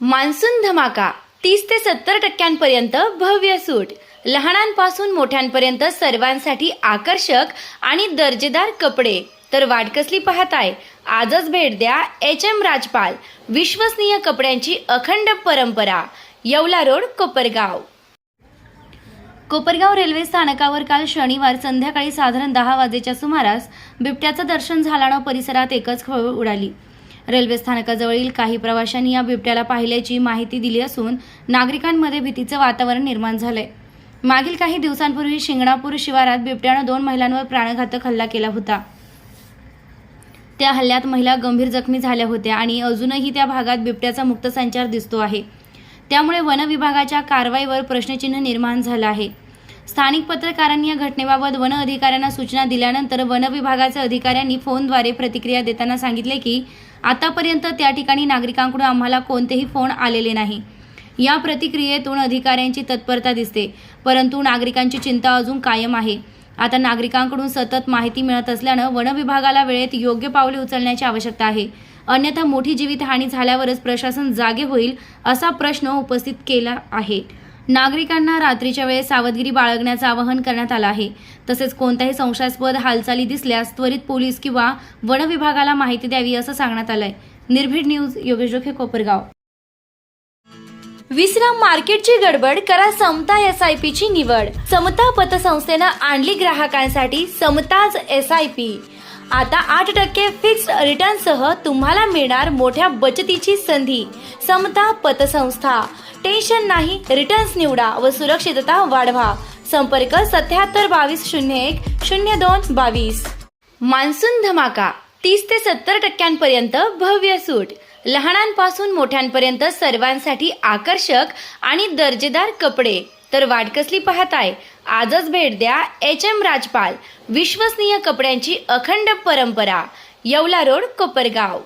Monsoon धमाका तीस ते सत्तर टक्क्यांपर्यंत भव्य सूट. लहानांपासून मोठ्यांपर्यंत सर्वांसाठी आकर्षक आणि दर्जेदार कपडे. तर वाट कसली पाहताय? आजच भेट द्या एच एम राजपाल विश्वसनीय कपड्यांची अखंड परंपरा. येवला रोड कोपरगाव. कोपरगाव रेल्वे स्थानकावर काल शनिवार संध्याकाळी साधारण दहा वाजेच्या सुमारास बिबट्याचं दर्शन झाल्यानं परिसरात एकच खळ उडाली. रेल्वे स्थानकाजवळील काही प्रवाशांनी या बिबट्याला पाहिल्याची माहिती दिली असून नागरिकांमध्ये भीतीचं वातावरण निर्माण झालंय. मागील काही दिवसांपूर्वी शिंगणापूर शिवारात बिबट्यानं दोन महिलांवर प्राणघातक हल्ला केला होता. त्या हल्ल्यात महिला गंभीर जखमी झाल्या होत्या आणि अजूनही त्या भागात बिबट्याचा मुक्त संचार दिसतो आहे. त्यामुळे वन विभागाच्या कारवाईवर प्रश्नचिन्ह निर्माण झालं आहे. स्थानिक पत्रकारांनी या घटनेबाबत वन अधिकाऱ्यांना सूचना दिल्यानंतर वन विभागाच्या अधिकाऱ्यांनी फोनद्वारे प्रतिक्रिया देताना सांगितले की आतापर्यंत त्या ठिकाणी नागरिकांकडून आम्हाला कोणतेही फोन आलेले नाही. या प्रतिक्रियेतून अधिकाऱ्यांची तत्परता दिसते परंतु नागरिकांची चिंता अजून कायम आहे. आता नागरिकांकडून सतत माहिती मिळत असल्यानं वन विभागाला वेळेत योग्य पावले उचलण्याची आवश्यकता आहे. अन्यथा मोठी जीवितहानी झाल्यावरच प्रशासन जागे होईल असा प्रश्न उपस्थित केला आहे. नागरिकांना रात्रीच्या वेळेस सावधगिरी बाळगण्याचं आवाहन करण्यात आलं आहे. तसेच कोणत्याही संशयास्पद हालचाली दिसल्यास त्वरित पोलीस किंवा वन विभागाला माहिती द्यावी असं सांगण्यात आलंय. निर्भीड न्यूज योगेश जोखे कोपरगाव. विश्राम मार्केटची गडबड करा समता एस आय पी ची निवड. समता पतसंस्थेनं आणली ग्राहकांसाठी समताज एस आय पी आता आठ टक्के फिक्स्ड रिटर्नसह तुम्हाला मिळणार मोठ्या बचतीची संधी. समता पतसंस्था. टेन्शन नाही रिटर्न्स निवडा व सुरक्षितता वाढवा. संपर्क सत्याहत्तर बावीस शून्य एक शून्य दोन बावीस. मान्सून धमाका. तीस ते सत्तर टक्क्यांपर्यंत भव्य सूट. लहानांपासून मोठ्यांपर्यंत सर्वांसाठी आकर्षक आणि दर्जेदार कपडे. तर वाटकसली पाहताय? आजच भेट द्या एच एम राजपाल विश्वसनीय कपड्यांची अखंड परंपरा येवला रोड कोपरगाव.